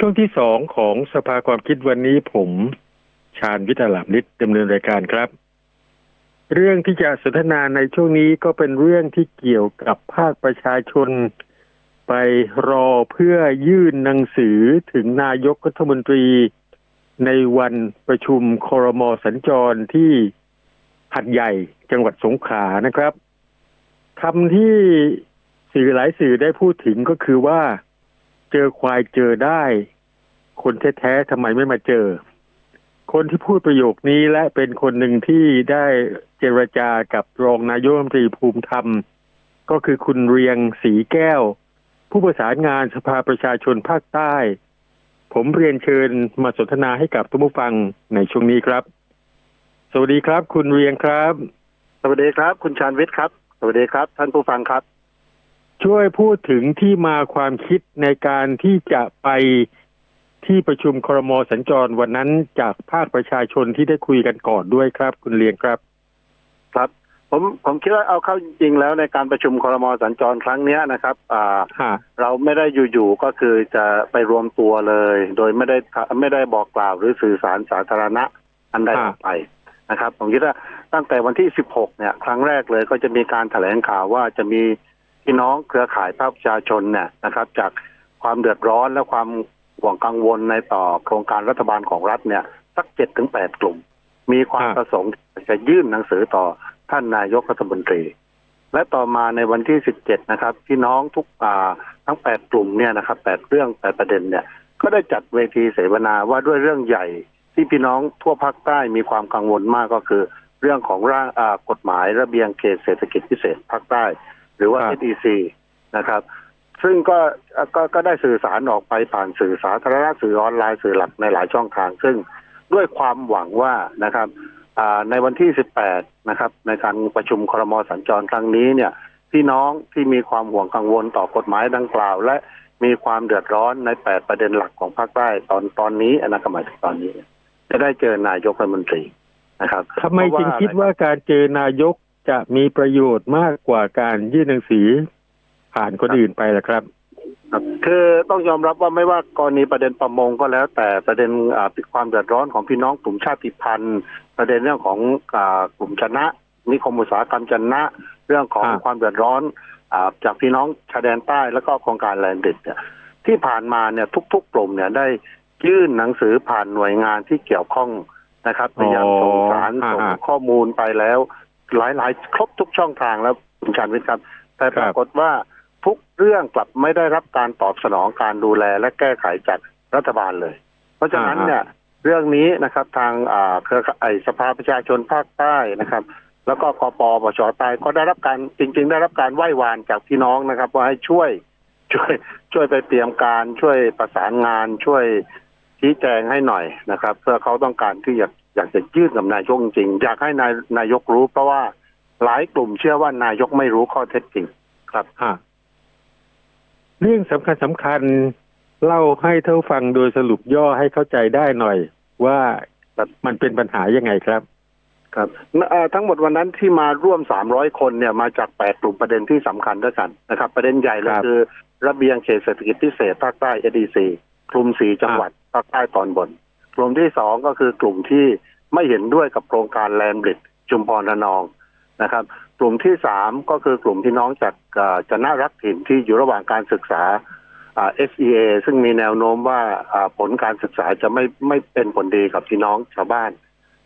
ช่วงที่สองของสภาความคิดวันนี้ผมชาญวิทยาลามนิดดำเนินรายการครับ เรื่องที่จะสนทนาในช่วงนี้ก็เป็นเรื่องที่เกี่ยวกับภาคประชาชน ไปรอเพื่อยื่นหนังสือถึงนายกรัฐมนตรี ในวันประชุมครมสัญจรที่หัดใหญ่จังหวัดสงขลานะครับคำที่สื่อหลายสื่อได้พูดถึงก็คือว่า เจอควายเจอได้ คนแท้ๆทำไมไม่มาเจอ คนที่พูดประโยคนี้และเป็นคนหนึ่งที่ได้เจรจากับรองนายกรัฐมนตรีภูมิธรรม ก็คือคุณเรียงสีแก้ว ผู้ประสานงานสภาประชาชนภาคใต้ ผมเรียนเชิญมาสนทนาให้กับทุกผู้ฟังในช่วงนี้ครับ สวัสดีครับ คุณเรียงครับ สวัสดีครับ คุณชาญวิทย์ครับ สวัสดีครับ ท่านผู้ฟังครับ ช่วยพูดถึงที่มาความคิดในการที่จะไปที่ประชุมครมสัญจรวันนั้นจากภาคประชาชนที่ได้คุยกันก่อนด้วยครับ คุณเรียงครับ ครับผมผมคิดว่าเอาเข้าจริง ๆ แล้วในการประชุมครมสัญจรครั้งเนี้ยนะครับ อ่าฮะเราไม่ได้อยู่ๆก็คือจะไปรวมตัวเลย โดยไม่ได้ไม่ได้บอกกล่าวหรือสื่อสารสาธารณะอันใดออกไปนะครับ ผมคิดว่าตั้งแต่วันที่ 16 เนี่ย ครั้งแรกเลยก็จะมีการแถลงข่าวว่าจะมี พี่น้องเครือข่ายภาคประชาชนเนี่ยนะครับ จากความเดือดร้อนและความห่วงกังวลในต่อโครงการรัฐบาลของรัฐเนี่ย สักเจ็ดถึงแปดกลุ่ม มีความครับประสงค์จะยื่นหนังสือต่อท่านนายกรัฐมนตรี และต่อมาในวันที่17นะครับ พี่น้องทุกอ่าทั้ง8กลุ่มเนี่ยนะครับ8เรื่อง8ประเด็นเนี่ย ก็ได้จัดเวทีเสวนาว่าด้วยเรื่องใหญ่ที่พี่น้องทั่วภาคใต้มีความกังวลมากก็คือ เรื่องของร่างอ่ากฎหมายระเบียงเขตเศรษฐกิจพิเศษภาคใต้ หรือว่าครับ SEC นะครับ ซึ่งก็ก็ก็ได้สื่อสารออกไปผ่านสื่อสาธารณะสื่อออนไลน์สื่อหลักในหลายช่องทาง ซึ่งด้วยความหวังว่านะครับอ่าในวันที่ 18 นะครับ ในการประชุมครมสัญจรครั้งนี้เนี่ย พี่น้องที่มีความห่วงกังวลต่อกฎหมายดังกล่าว และมีความเดือดร้อนใน 8 ประเด็นหลักของภาคใต้ตอนตอนนี้นะครับหมายถึงตอนนี้ จะได้เจอนายกรัฐมนตรีนะครับทำไมเพราะจึงคิดว่าการเจอนายก จะมีประโยชน์มากกว่าการยื่นหนังสือผ่านคนอื่นไปล่ะครับครับคือต้องยอมรับว่าไม่ว่ากรณีประเด็นประมงก็แล้ว แต่ประเด็นอ่าความเดือดร้อนของพี่น้องกลุ่มชาติพันธุ์ ประเด็นเรื่องของอ่ากลุ่มชนะ นิคมอุตสาหกรรมชนะ เรื่องของครับความเดือดร้อนอาจากพี่น้องชายแดนใต้แล้วก็โครงการแลนด์เด็ดเนี่ยที่ผ่านมาเนี่ยทุกๆกลุ่มเนี่ยได้ยื่นหนังสือผ่านหน่วยงานที่เกี่ยวข้องนะครับพยายามส่งสารอ๋อส่งฮะข้อมูลไปแล้ว หลายๆ ครบทุกช่องทางแล้วคุณชาญวิทย์ครับ แต่ครับปรากฏว่าทุกเรื่องกลับไม่ได้รับการตอบสนองการดูแลและแก้ไขจากรัฐบาลเลย เพราะฉะนั้นเนี่ยเรื่องนี้นะครับทางอ่าเครือข่ายไอ้สภาประชาชนภาคใต้นะครับ แล้วก็กปปชใต้ก็ได้รับการจริง ๆ ได้รับการไหว้วานจากพี่น้องนะครับ ว่าให้ช่วยช่วยช่วยไปเตรียมการช่วยประสานงานช่วยชี้แจงให้หน่อยนะครับ เพื่อเขาต้องการที่อยาก อยากจะยื่นกับนายกจริงๆอยากให้นายนายกรู้ เพราะว่าหลายกลุ่มเชื่อว่านายกไม่รู้ข้อเท็จจริงครับฮะเรื่องสำคัญสำคัญเล่าให้เท่าฟังโดยสรุปย่อให้เข้าใจได้หน่อย ว่าครับมันเป็นปัญหายังไงครับ ครับเอ่อทั้งหมดวันนั้นที่มาร่วม300คนเนี่ยมาจาก8กลุ่มประเด็นที่สำคัญด้วยกันนะครับ ประเด็นใหญ่เลยครับคือ ระเบียงเขตเศรษฐกิจพิเศษภาคใต้ ADC กลุ่มสีจังหวัดภาคใต้ตอนบน กลุ่มที่สองก็คือกลุ่มที่ ไม่เห็นด้วยกับโครงการแลนบริดจุมพรระนองนะครับ กลุ่มที่สามก็คือกลุ่มพี่น้องจากเอ่อจะน่ารักถิ่นที่อยู่ระหว่างการศึกษาอ่า SEA ซึ่งมีแนวโน้มว่าอ่าผลการศึกษาจะไม่ไม่เป็นผลดีกับพี่น้องชาวบ้าน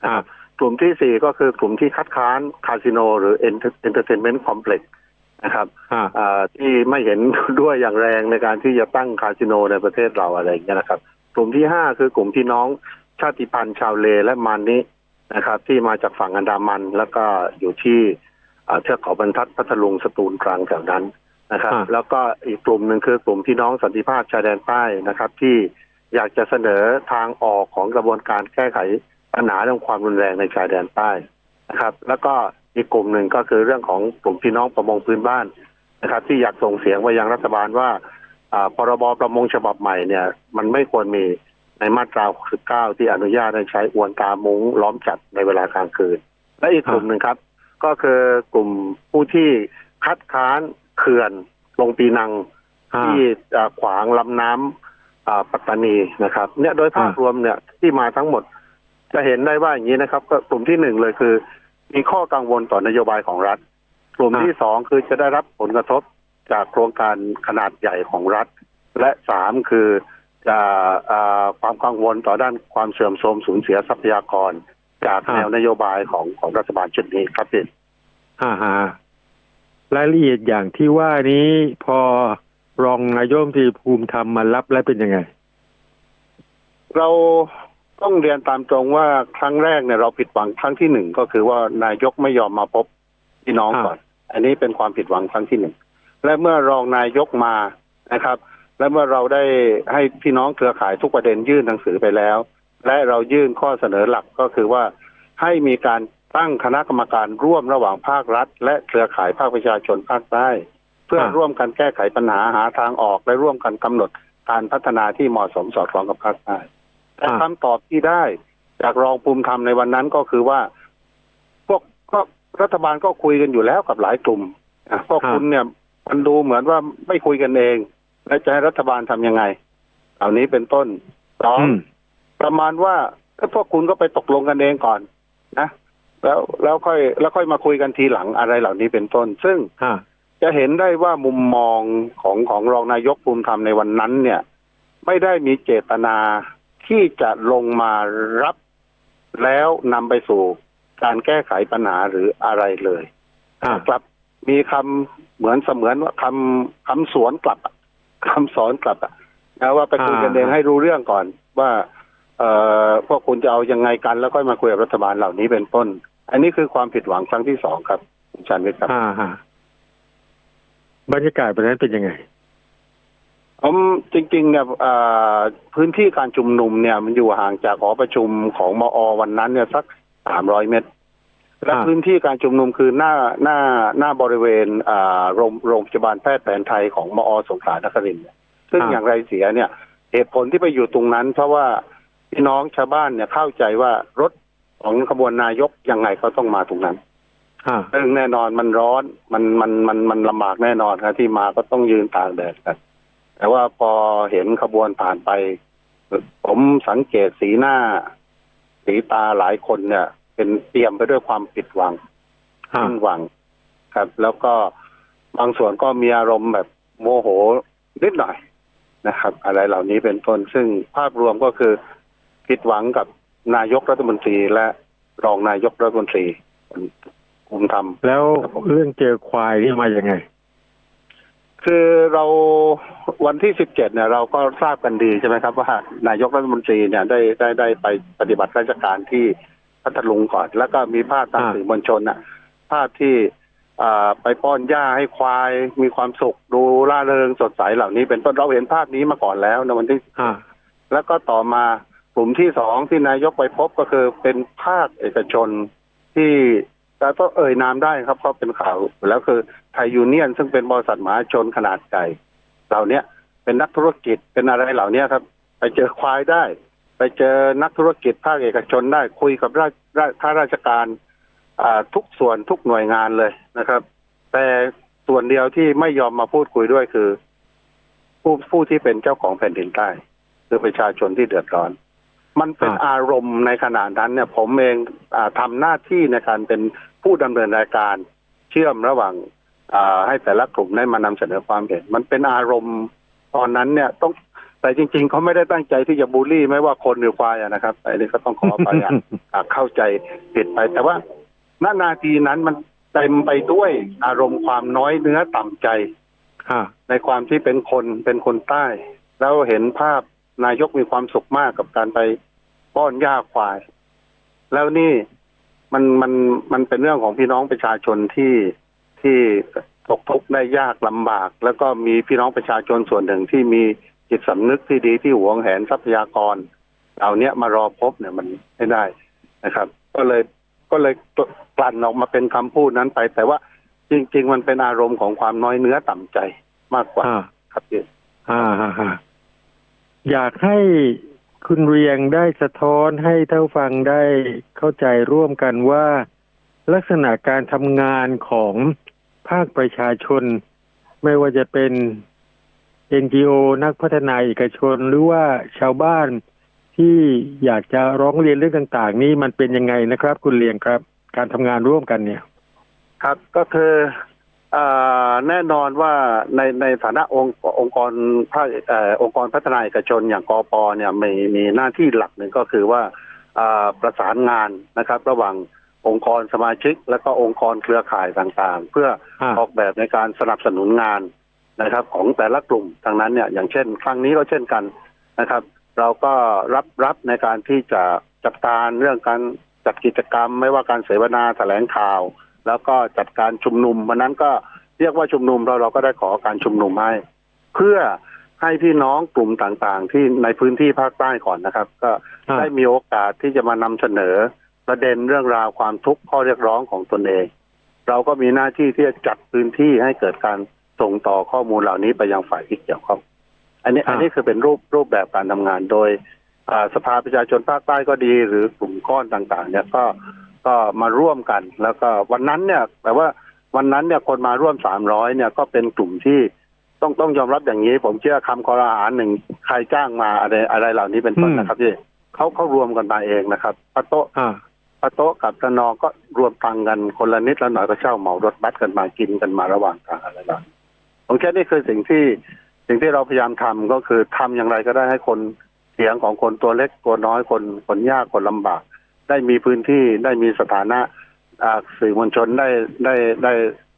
นะครับกลุ่มที่สี่ก็คือกลุ่มที่คัดค้านคาสิโนหรือเอนเตอร์เทนเมนต์คอมเพล็กซ์นะครับฮะอ่าที่ไม่เห็นด้วยอย่างแรงในการที่จะตั้งคาสิโนในประเทศเราอะไรอย่างเงี้ยนะครับ กลุ่มที่ห้าคือกลุ่มพี่น้อง ชาติพันธุ์ชาวเลและมันนินะครับ ที่มาจากฝั่งอันดามัน แล้วก็อยู่ที่อ่าเทือกเขาบรรทัดพัทลุงสตูลตรังแถวนั้นนะครับอ่าแล้วก็อีกกลุ่มหนึ่งคือกลุ่มพี่น้องสันติภาพชายแดนใต้นะครับ ที่อยากจะเสนอทางออกของกระบวนการแก้ไขปัญหาเรื่องความรุนแรงในชายแดนใต้นะครับ แล้วก็อีกกลุ่มหนึ่งก็คือเรื่องของกลุ่มพี่น้องประมงพื้นบ้านนะครับ ที่อยากส่งเสียงไปยังรัฐบาลว่าอ่าพรบประมงฉบับใหม่เนี่ย มันไม่ควรมี ในมาตรา 69 ที่อนุญาตให้ใช้อวนกามุ้งล้อมจัดในเวลากลางคืน และอีกกลุ่มหนึ่งครับ ก็คือกลุ่มผู้ที่คัดค้านเขื่อนลงปีนังฮะที่อ่าขวางลำน้ำอ่าปัตตานีนะครับ เนี่ยโดยภาพอ่ารวมเนี่ยที่มาทั้งหมด จะเห็นได้ว่าอย่างนี้นะครับ ก็กลุ่มที่หนึ่งเลยคือ มีข้อกังวลต่อนโยบายของรัฐ กลุ่มที่สองคือจะได้รับผลกระทบจากโครงการขนาดใหญ่ของรัฐ และสามคือจะอ่า ความกังวลต่อด้านความเสื่อมโทรมสูญเสียทรัพยากร จากแนวนโยบายของของรัฐบาลชุดนี้ครับพี่ฮ่าฮะรายละเอียดอย่างที่ว่านี้พอรองนายกรัฐมนตรีภูมิธรรมมารับแล้วเป็นยังไง เราต้องเรียนตามตรงว่าครั้งแรกเนี่ยเราผิดหวังครั้งที่หนึ่งก็คือว่านายกไม่ยอมมาพบพี่น้องก่อน อันนี้เป็นความผิดหวังครั้งที่หนึ่งและเมื่อรองนายกมานะครับ และเมื่อเราได้ให้พี่น้องเครือข่ายทุกประเด็นยื่นหนังสือไปแล้ว และเรายื่นข้อเสนอหลักก็คือว่าให้มีการตั้งคณะกรรมการร่วมระหว่างภาครัฐ และเครือข่ายภาคประชาชนภาคใต้เพื่อร่วมกันแก้ไขปัญหาหาทางออก และร่วมกันกำหนดการพัฒนาที่เหมาะสมสอดคล้องกับภาคใต้แต่คำตอบที่ได้ จากรองภูมิธรรมในวันนั้นก็คือว่า พวกก็รัฐบาลก็คุยกันอยู่แล้วกับหลายกลุ่มพวกคุณเนี่ยมันดูเหมือนว่าไม่คุยกันเอง แล้วจะให้รัฐบาลทำยังไงเหล่านี้เป็นต้นสองอืมประมาณว่าเอ้ยพวกคุณก็ไปตกลงกันเองก่อน นะแล้วแล้วค่อยแล้วค่อยมาคุยกันทีหลังอะไรเหล่านี้เป็นต้น ซึ่งฮะจะเห็นได้ว่ามุมมองของของรองนายกภูมิธรรมในวันนั้น เนี่ย ไม่ได้มีเจตนาที่จะลงมารับแล้วนำไปสู่การแก้ไขปัญหาหรืออะไรเลยฮะกลับมีคำเหมือนเสมือนว่าคำคำสวนกลับอะ คำสอนกลับอะนะว่าไปคุยกันเองให้รู้เรื่องก่อนว่า เอ่อพวกคุณจะเอายังไงกันแล้วค่อยมาคุยกับรัฐบาลเหล่านี้เป็นต้น อันนี้คือความผิดหวังครั้งที่สองครับคุณชันวิทย์ครับฮ่าฮะบรรยากาศวันนั้นเป็นยังไงผมจริงๆเนี่ยเอ่อพื้นที่การชุมนุมเนี่ยมันอยู่ห่างจากหอประชุมของมอวันนั้นเนี่ยสักสามร้อยเมตร และอ่าพื้นที่การชุมนุมคือหน้าหน้าหน้าบริเวณอ่าโรงโรงพยาบาลแพทย์แผนไทยของมอสงขลานครินทร์เนี่ยซึ่งอย่างไรเสียเนี่ย เหตุผลที่ไปอยู่ตรงนั้น เพราะว่าพี่น้องชาวบ้านเนี่ยเข้าใจว่ารถของขบวนนายกยังไงก็ต้องมาตรงนั้นฮะซึ่งแน่นอนมันร้อนมันมันมันมันลำบากแน่นอนครับที่มาก็ต้องยืนตากแดดกัน แต่ว่าพอเห็นขบวนผ่านไป ผมสังเกตสีหน้า สีตาหลายคนเนี่ย เป็นเตรียมไปด้วยความผิดหวังฮะสิ้นหวังครับ แล้วก็บางส่วนก็มีอารมณ์แบบโมโหนิดหน่อยนะครับ อะไรเหล่านี้เป็นต้นซึ่งภาพรวมก็คือผิดหวังกับนายกรัฐมนตรีและรองนายกรัฐมนตรีคุมทำแล้วเรื่องเจอควายนี่มายังไง คือเราวันที่สิบเจ็ดเนี่ย เราก็ทราบกันดีใช่ไหมครับว่านายกรัฐมนตรีเนี่ยได้ได้ได้ไปปฏิบัติราชการที่ พัทลุงก่อน แล้วก็มีภาพตามอ่าสื่อมวลชนน่ะ ภาพที่อ่าไปป้อนหญ้าให้ควายมีความสุขดูร่าเริงสดใสเหล่านี้เป็นต้นเราเห็นภาพนี้มาก่อนแล้วในวันที่ฮะแล้วก็ต่อมากลุ่มที่สองที่นายกไปพบก็คือเป็นภาคเอกชนที่แต่ก็เอ่ยนามได้ครับเพราะเป็นข่าวอยู่แล้วคือไทยยูเนียน ซึ่งเป็นบริษัทมหาชนขนาดใหญ่เหล่าเนี้ยเป็นนักธุรกิจเป็นอะไรเหล่าเนี้ยครับ ไปเจอควายได้ ไปเจอนักธุรกิจภาคเอกชนได้คุยกับราชราช ข้าราชการอ่าทุกส่วนทุกหน่วยงานเลยนะครับ แต่ส่วนเดียวที่ไม่ยอมมาพูดคุยด้วยคือ ผู้ผู้ที่เป็นเจ้าของแผ่นดินใต้คือประชาชนที่เดือดร้อน มันเป็นอ่าอารมณ์ในขณะนั้นเนี่ย ผมเองอาทำหน้าที่ในการเป็นผู้ดำเนินรายการเชื่อมระหว่างอ่าให้แต่ละกลุ่มได้มานำเสนอความเห็น มันเป็นอารมณ์ตอนนั้นเนี่ยต้อง แต่จริง ๆเขาไม่ได้ตั้งใจที่จะบูลลี่ไม่ว่าคนหรือควายอะนะครับอันนี้ก็ต้องขออภัยอะอ่าเข้าใจผิดไป แต่ว่าณนาทีนั้นมันเต็มไปด้วยอารมณ์ความน้อยเนื้อต่ำใจฮะในความที่เป็นคนเป็นคนใต้ แล้วเห็นภาพนายกมีความสุขมากกับการไปป้อนหญ้าควาย แล้วนี่มันมันมันเป็นเรื่องของพี่น้องประชาชนที่ที่ตกทุกข์ได้ยากลำบาก แล้วก็มีพี่น้องประชาชนส่วนหนึ่งที่มี จิตสำนึกที่ดีที่หวงแหนทรัพยากรเหล่าเนี้ยมารอพบเนี่ยมันไม่ได้นะครับ ก็เลยก็เลยกลั่นออกมาเป็นคำพูดนั้นไป แต่ว่าจริง ๆ มันเป็นอารมณ์ของความน้อยเนื้อต่ำใจมากกว่าฮะครับพี่ฮ่าฮ่าฮ่าอยากให้คุณเรียงได้สะท้อนให้เท่าฟังได้เข้าใจร่วมกันว่าลักษณะการทำงานของภาคประชาชน ไม่ว่าจะเป็น NGO นักพัฒนาเอกชนหรือว่าชาวบ้านที่อยากจะร้องเรียนเรื่องต่าง ๆ นี่มันเป็นยังไงนะครับ คุณเลียงครับ การทำงานร่วมกันเนี่ย ครับก็คืออ่าแน่นอนว่าในในฐานะองค์องค์กรภาคเอ่อองค์กรพัฒนาเอกชนอย่างกอปเนี่ยมีมีหน้าที่หลักหนึ่งก็คือว่าอ่าประสานงานนะครับ ระหว่างองค์กรสมาชิก และก็องค์กรเครือข่ายต่างๆ เพื่ออ่าออกแบบในการสนับสนุนงาน นะครับของแต่ละกลุ่มทางนั้นเนี่ยอย่างเช่น ครั้งนี้ก็เช่นกันนะครับ เราก็รับรับในการที่จะจัดการเรื่องการจัดกิจกรรม ไม่ว่าการเสวนาแถลงข่าว แล้วก็จัดการชุมนุมวันนั้นก็เรียกว่าชุมนุมเราเราก็ได้ขอการชุมนุมให้ เพื่อให้พี่น้องกลุ่มต่างๆ ที่ในพื้นที่ภาคใต้ก่อนนะครับ ก็อ่าได้มีโอกาสที่จะมานำเสนอประเด็นเรื่องราวความทุกข์ข้อเรียกร้องของตนเอง เราก็มีหน้าที่ที่จะจัดพื้นที่ให้เกิดการ ส่งต่อข้อมูลเหล่านี้ไปยังฝ่ายที่เกี่ยวข้องอันนี้อ่าอันนี้คือเป็นรูปรูปแบบการทำงานโดยอ่าสภาประชาชนภาคใต้ก็ดี หรือกลุ่มก้อนต่างๆ เนี่ยก็ก็มาร่วมกัน แล้วก็วันนั้นเนี่ยแปลว่าวันนั้นเนี่ยคนมาร่วมสามร้อยเนี่ยก็เป็นกลุ่มที่ต้องต้องยอมรับอย่างนี้ ผมเชื่อคำคอรหาหนึ่งใครจ้างมาอะไรอะไรเหล่านี้เป็นต้นนะครับที่เขาเขารวมกันมาเองนะครับปะโต๊ะอ่าปะโต๊ะกับตะนองก็รวมตังค์กันคนละนิดละหน่อยก็เช่าเหมารถบัสกันมากินกันมาระหว่างทางอะไรแบบนี้ ผมแค่นี่คือสิ่งที่สิ่งที่เราพยายามทำก็คือทำอย่างไรก็ได้ให้คนเสียงของคนตัวเล็กตัวน้อยคนคนยากคนลำบาก ได้มีพื้นที่ได้มีสถานะอ่าสื่อมวลชนได้ได้ได้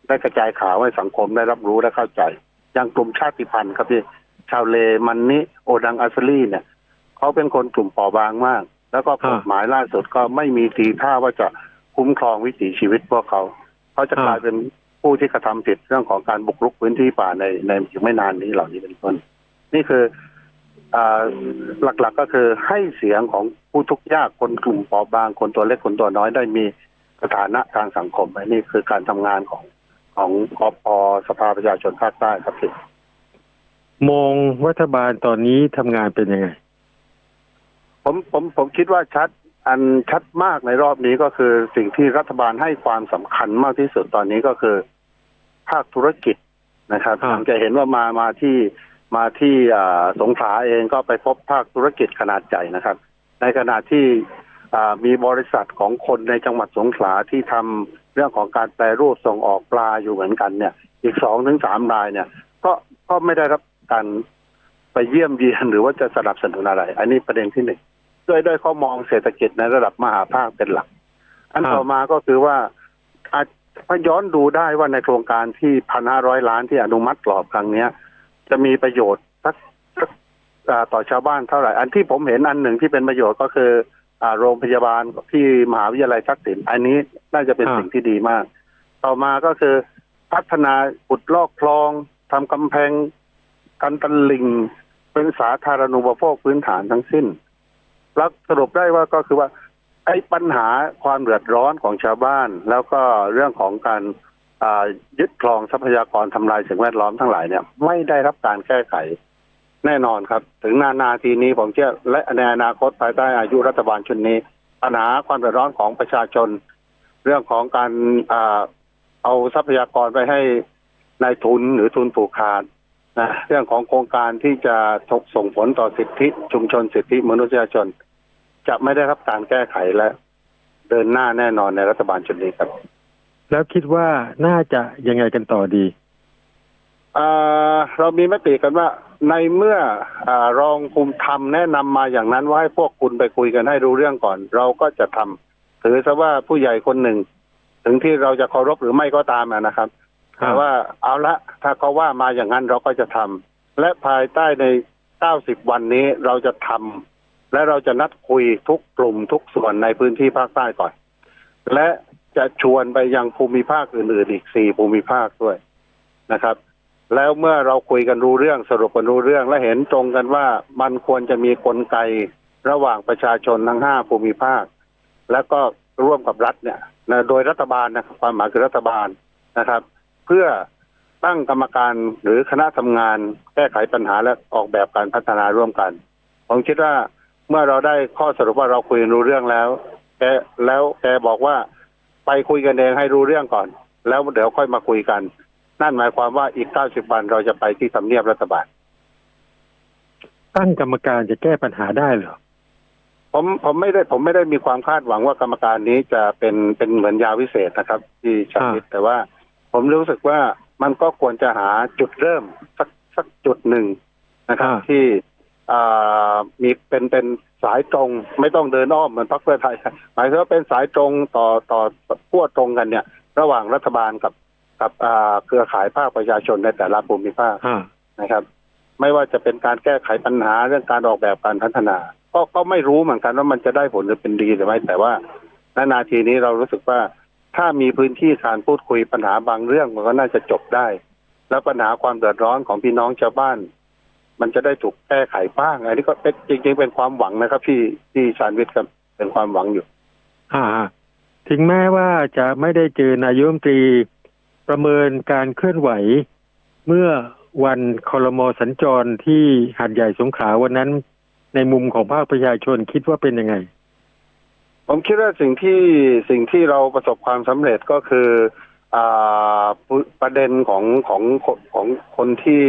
ได้กระจายข่าวให้สังคมได้รับรู้และเข้าใจ อย่างกลุ่มชาติพันธุ์ครับที่ชาวเลมันนิโอดังอัสลีเนี่ยเขาเป็นคนกลุ่มเปราะบางมาก แล้วก็กฎหมายล่าสุดก็ไม่มีทีท่าว่าจะคุ้มครองวิถีชีวิตพวกเขา เขาจะกลายเป็น ผู้ที่กระทำผิดเรื่องของการบุกรุกพื้นที่ป่าในในอีกไม่นานนี้เหล่านี้เป็นต้น นี่คืออ่าหลักๆก็คือให้เสียงของผู้ทุกข์ยากคนกลุ่มเปราะบางคนตัวเล็กคนตัวน้อยได้มีสถานะทางสังคมอันนี่คือการทำงานของของกปสภาประชาชนภาคใต้ครับพี่มองรัฐบาลตอนนี้ทำงานเป็นยังไง ผมผมผมคิดว่าชัดอันชัดมากในรอบนี้ก็คือสิ่งที่รัฐบาลให้ความสำคัญมากที่สุดตอนนี้ก็คือภาคธุรกิจนะครับอ่าผมจะเห็นว่ามามาที่มาที่อ่าสงขลาเองก็ไปพบภาคธุรกิจขนาดใหญ่นะครับ ในขณะที่อ่ามีบริษัทของคนในจังหวัดสงขลาที่ทำเรื่องของการแปรรูปส่งออกปลาอยู่เหมือนกันเนี่ย อีกสองถึงสามรายเนี่ย ก็ก็ไม่ได้รับการไปเยี่ยมเยียนหรือว่าจะสนับสนุนอะไร อันนี้ประเด็นที่หนึ่งด้วยด้วยเขามองเศรษฐกิจในระดับมหาภาคเป็นหลัก อันครับต่อมาก็คือว่าอาจ ถ้าย้อนดูได้ว่าในโครงการที่พันห้าร้อยล้านที่อนุมัติกรอบครั้งเนี้ย จะมีประโยชน์สักสักอ่าต่อชาวบ้านเท่าไหร่ อันที่ผมเห็นอันหนึ่งที่เป็นประโยชน์ก็คืออ่าโรงพยาบาลที่มหาวิทยาลัยทักษิณอันนี้น่าจะเป็นอ่าสิ่งที่ดีมาก ต่อมาก็คือพัฒนาขุดลอกคลองทำกำแพงกันตลิงเป็นสาธารณูปโภคพื้นฐานทั้งสิ้น แล้วสรุปได้ว่าก็คือว่า ไอ้ปัญหาความเดือดร้อนของชาวบ้าน แล้วก็เรื่องของการยึดครองทรัพยากรทำลายสิ่งแวดล้อมทั้งหลายเนี่ย ไม่ได้รับการแก้ไข แน่นอนครับ ถึงนานาทีนี้ผมเชื่อและในอนาคตภายใต้อายุรัฐบาลชุดนี้ปัญหาความเดือดร้อนของประชาชน เรื่องของการอเอาทรัพยากรไปให้นายทุนหรือทุนผูกขาดนะเรื่องของโครงการที่จะส่งผลต่อสิทธิชุมชนสิทธิมนุษยชน จะไม่ได้รับการแก้ไขและเดินหน้าแน่นอนในรัฐบาลชุดนี้ครับ แล้วคิดว่าน่าจะยังไงกันต่อดีอ่าเรามีมติกันว่าในเมื่ออารองภูมิธรรมแนะนำมาอย่างนั้นว่าให้พวกคุณไปคุยกันให้รู้เรื่องก่อน เราก็จะทำถือซะว่าผู้ใหญ่คนหนึ่ง ถึงที่เราจะเคารพหรือไม่ก็ตามอะนะครับครับแต่ว่าเอาละถ้าเขาว่ามาอย่างนั้นเราก็จะทำและภายใต้ใน90วันนี้เราจะทำ และเราจะนัดคุยทุกกลุ่มทุกส่วนในพื้นที่ภาคใต้ก่อน และจะชวนไปยังภูมิภาคอื่นๆอีกสี่ภูมิภาคด้วยนะครับ แล้วเมื่อเราคุยกันรู้เรื่องสรุปกันรู้เรื่อง และเห็นตรงกันว่ามันควรจะมีกลไกระหว่างประชาชนทั้งห้าภูมิภาค แล้วก็ร่วมกับรัฐเนี่ยนะโดยรัฐบาลนะครับความหมายคือรัฐบาลนะครับ เพื่อตั้งกรรมการหรือคณะทำงานแก้ไขปัญหาและออกแบบการพัฒนาร่วมกัน ผมคิดว่า เมื่อเราได้ข้อสรุปว่าเราคุยกันรู้เรื่องแล้วแกแล้วแกบอกว่าไปคุยกันเองให้รู้เรื่องก่อน แล้วเดี๋ยวค่อยมาคุยกัน นั่นหมายความว่าอีก90วันเราจะไปที่ทำเนียบรัฐบาล ตั้งกรรมการจะแก้ปัญหาได้เหรอผมผมไม่ได้ผมไม่ได้มีความคาดหวังว่ากรรมการนี้จะเป็นเป็นเหมือนยาวิเศษนะครับ ที่ชาวิตแต่ว่า ผมรู้สึกว่ามันก็ควรจะหาจุดเริ่มสักสักจุดหนึ่งนะครับอ่าที่อ่า มีเป็นเป็นสายตรง ไม่ต้องเดินอ้อมเหมือนพรรคเพื่อไทย หมายถึงว่าเป็นสายตรงต่อต่อขั้วตรงกันเนี่ย ระหว่างรัฐบาลกับกับอ่าเครือข่ายภาคประชาชนในแต่ละภูมิภาคอ่านะครับ ไม่ว่าจะเป็นการแก้ไขปัญหาเรื่องการออกแบบการพัฒนา ก็ก็ไม่รู้เหมือนกันว่ามันจะได้ผลหรือเป็นดีหรือไม่แต่ว่าณนาทีนี้เรารู้สึกว่าถ้ามีพื้นที่การพูดคุยปัญหาบางเรื่องมันก็น่าจะจบได้ แล้วปัญหาความเดือดร้อนของพี่น้องชาวบ้าน มันจะได้ถูกแก้ไขบ้างอันนี้ก็เป็นจริง ๆ เป็นความหวังนะครับพี่ที่ชาญวิทย์ครับเป็นความหวังอยู่อ่าถึงแม้ว่าจะไม่ได้เจอนายกรัฐมนตรีประเมินการเคลื่อนไหว เมื่อวันคอรมอสัญจรที่หาดใหญ่สงขลาวันนั้น ในมุมของภาคประชาชนคิดว่าเป็นยังไง ผมคิดว่าสิ่งที่สิ่งที่เราประสบความสำเร็จก็คืออ่า ปุประเด็นของของของของคนที่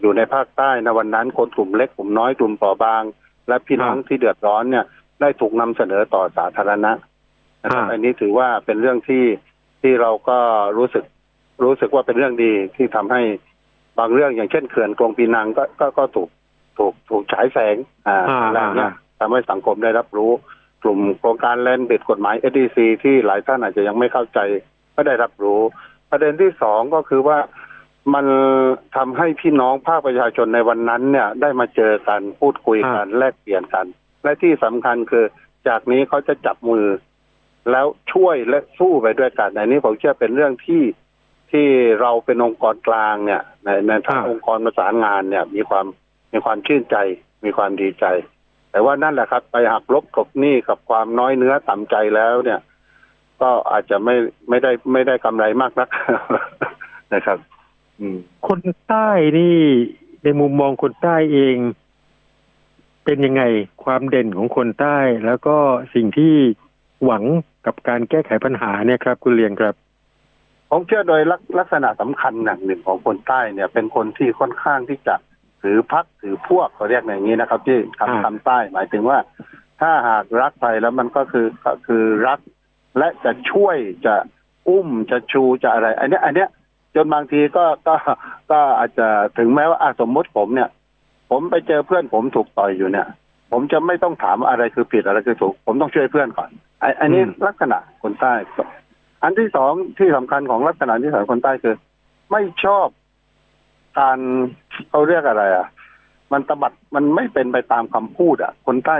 อยู่ในภาคใต้ในวันนั้นคนกลุ่มเล็กกลุ่มน้อยกลุ่มเปราะบาง และพี่น้องอ่าที่เดือดร้อนเนี่ย ได้ถูกนำเสนอต่อสาธารณะนะครับอ่าอันนี้ถือว่าเป็นเรื่องที่ที่เราก็รู้สึกรู้สึกว่าเป็นเรื่องดีที่ทำให้บางเรื่องอย่างเช่นเขื่อนกลงปีนังก็ก็ก็ถูกถูกถูกฉายแสงอ่าอ่าอะไรเงี้ยอ่าทำให้สังคมได้รับรู้ กลุ่มโครงการแลนด์บิดกฎหมาย SDC ที่หลายท่านอาจจะยังไม่เข้าใจ ก็ได้รับรู้ ประเด็นที่สองก็คือว่ามันทำให้พี่น้องภาคประชาชนในวันนั้นเนี่ย ได้มาเจอกันพูดคุยกันแลกเปลี่ยนกัน และที่สำคัญคือจากนี้เขาจะจับมือ แล้วช่วยและสู้ไปด้วยกันในนี้ผมเชื่อเป็นเรื่องที่ที่เราเป็นองค์กรกลางเนี่ย ในในทางอ่าองค์กรประสานงานเนี่ย มีความมีความชื่นใจ มีความดีใจ แต่ว่านั่นแหละครับ ไปหักลบกลบหนี้กับความน้อยเนื้อต่ำใจแล้วเนี่ย ก็อาจจะไม่ไม่ได้ไม่ได้กำไรมากนักนะครับ อืม คนใต้นี่ ในมุมมองคนใต้เอง เป็นยังไงความเด่นของคนใต้ แล้วก็สิ่งที่หวังกับการแก้ไขปัญหาเนี่ยครับ คุณเลียงครับผมเชื่อโดยลักลักษณะสำคัญอย่างหนึ่งของคนใต้เนี่ย เป็นคนที่ค่อนข้างที่จะถือพักถือพวกเขาเรียกอย่างนี้นะครับ ที่อ่าคำคำใต้หมายถึงว่า ถ้าหากรักใครแล้วมันก็คือก็คือรัก และจะช่วยจะอุ้มจะชูจะอะไร อันเนี้ยอันเนี้ยจนบางทีก็ก็ก็อาจจะถึงแม้ว่าอะสมมติผมเนี่ย ผมไปเจอเพื่อนผมถูกต่อยอยู่เนี่ย ผมจะไม่ต้องถามอะไรคือผิดอะไรคือถูก ผมต้องช่วยเพื่อนก่อนไอ้อันนี้อืมลักษณะคนใต้ อันที่สองที่สำคัญของลักษณะที่สองคนใต้คือ ไม่ชอบการเขาเรียกอะไร อะ มันตบัดมันไม่เป็นไปตามคำพูดอะ คนใต้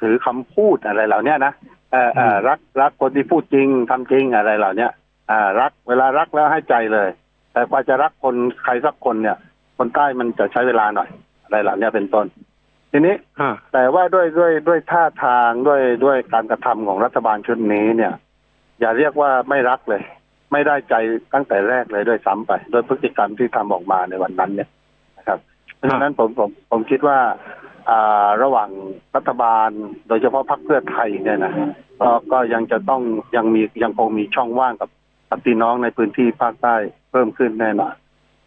ถือคำพูดอะไรเหล่าเนี้ยนะ เออเออรักรักคนที่พูดจริงทำจริงอะไรเหล่าเนี้ยอ่ารักเวลารักแล้วให้ใจเลย แต่กว่าจะรักคนใครสักคนเนี่ย คนใต้มันจะใช้เวลาหน่อย อะไรเหล่าเนี้ยเป็นต้น ทีนี้อ่าแต่ว่าด้วยด้วยด้วยท่าทางด้วยด้วยการกระทำของรัฐบาลชุดนี้เนี่ย อย่าเรียกว่าไม่รักเลย ไม่ได้ใจตั้งแต่แรกเลยด้วยซ้ำไปด้วยพฤติกรรมที่ทำออกมาในวันนั้นเนี่ยนะครับเพราะฉะนั้นผมผมผมคิดว่าอ่า ระหว่างรัฐบาล โดยเฉพาะพรรคเพื่อไทยเนี่ยนะก็ก็ยังจะต้องยังมียังคงมีช่องว่างกับกับพี่น้องในพื้นที่ภาคใต้เพิ่มขึ้นแน่นอน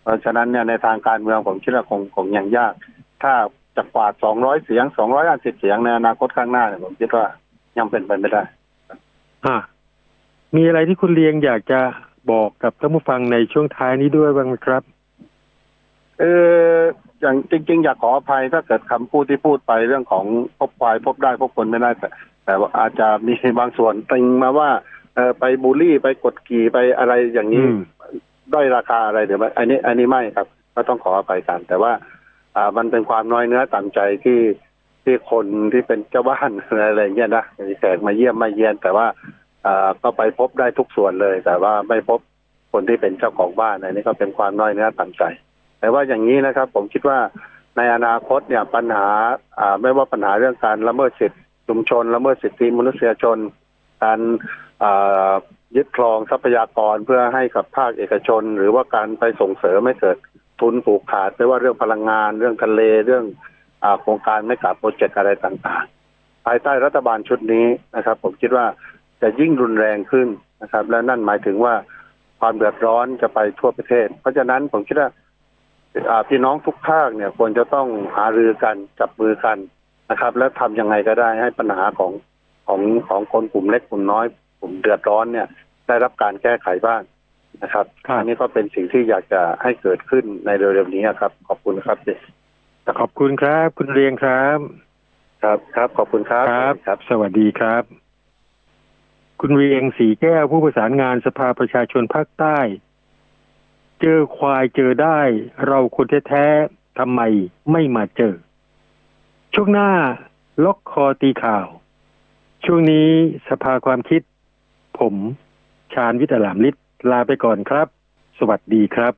เพราะฉะนั้นเนี่ยในทางการเมืองผมคิดว่าคงคงยังยาก ถ้าจะกวาด 200 เสียง 250 เสียงในอนาคตข้างหน้าเนี่ยผมคิดว่ายังเป็นไปไม่ได้อ่ามีอะไรที่คุณเลียงอยากจะบอกกับท่านผู้ฟังในช่วงท้ายนี้ด้วยบ้างไหมครับ เออ อย่างจริง ๆ อยากขออภัยถ้าเกิดคำพูดที่พูดไปเรื่องของพบควายพบได้พบคนไม่ได้แต่แต่ว่าอาจจะมีบางส่วนติงมาว่าเออไปบูลลี่ไปกดขี่ไปอะไรอย่างนี้อืมด้อยราคาอะไรเดี๋ยวไม่อันนี้ อันนี้ไม่ครับ ก็ต้องขออภัยกัน แต่ว่า อ่ามันเป็นความน้อยเนื้อต่ำใจที่ที่คนที่เป็นเจ้าบ้านอะไรอย่างเงี้ยนะมีแขกมาเยี่ยมมาเยียน แต่ว่าอ่าก็ไปพบได้ทุกส่วนเลย แต่ว่าไม่พบคนที่เป็นเจ้าของบ้านอันนี้ก็เป็นความน้อยเนื้อต่ำใจ แต่ว่าอย่างนี้นะครับ ผมคิดว่าในอนาคตเนี่ยปัญหาไม่ว่าปัญหาเรื่องการละเมิดสิทธิชุมชนละเมิดสิทธิมนุษยชน การยึดครองทรัพยากรเพื่อให้กับภาคเอกชน หรือว่าการไปส่งเสริมให้เกิดทุนผูกขาดไม่ว่าเรื่องพลังงาน เรื่องทะเลเรื่องอโครงการไม่กาโปรเจกต์อะไรต่างๆ ภายใต้รัฐบาลชุดนี้นะครับ ผมคิดว่าจะยิ่งรุนแรงขึ้นนะครับ และนั่นหมายถึงว่าความเดือดร้อนจะไปทั่วประเทศ เพราะฉะนั้นผมคิดว่า พี่น้องทุกภาคเนี่ยควรจะต้องหารือกันจับมือกันนะครับ แล้วทำยังไงก็ได้ให้ปัญหาของของของคนกลุ่มเล็กกลุ่มน้อยกลุ่มเดือดร้อนเนี่ย ได้รับการแก้ไขบ้างนะครับครับอันนี้ก็เป็นสิ่งที่อยากจะให้เกิดขึ้นในเร็วๆนี้ครับ ขอบคุณครับขอบคุณครับ คุณเรียงครับ ครับครับ ขอบคุณครับครับครับ สวัสดีครับ คุณเรียงสีแก้วผู้ประสานงานสภาประชาชนภาคใต้ เจอควายเจอได้ เราคนแท้ๆทำไมไม่มาเจอ ช่วงหน้าล็อกคอตีข่าว ช่วงนี้สภาความคิด ผม ชาญวิทยาลามลิศลาไปก่อนครับ สวัสดีครับ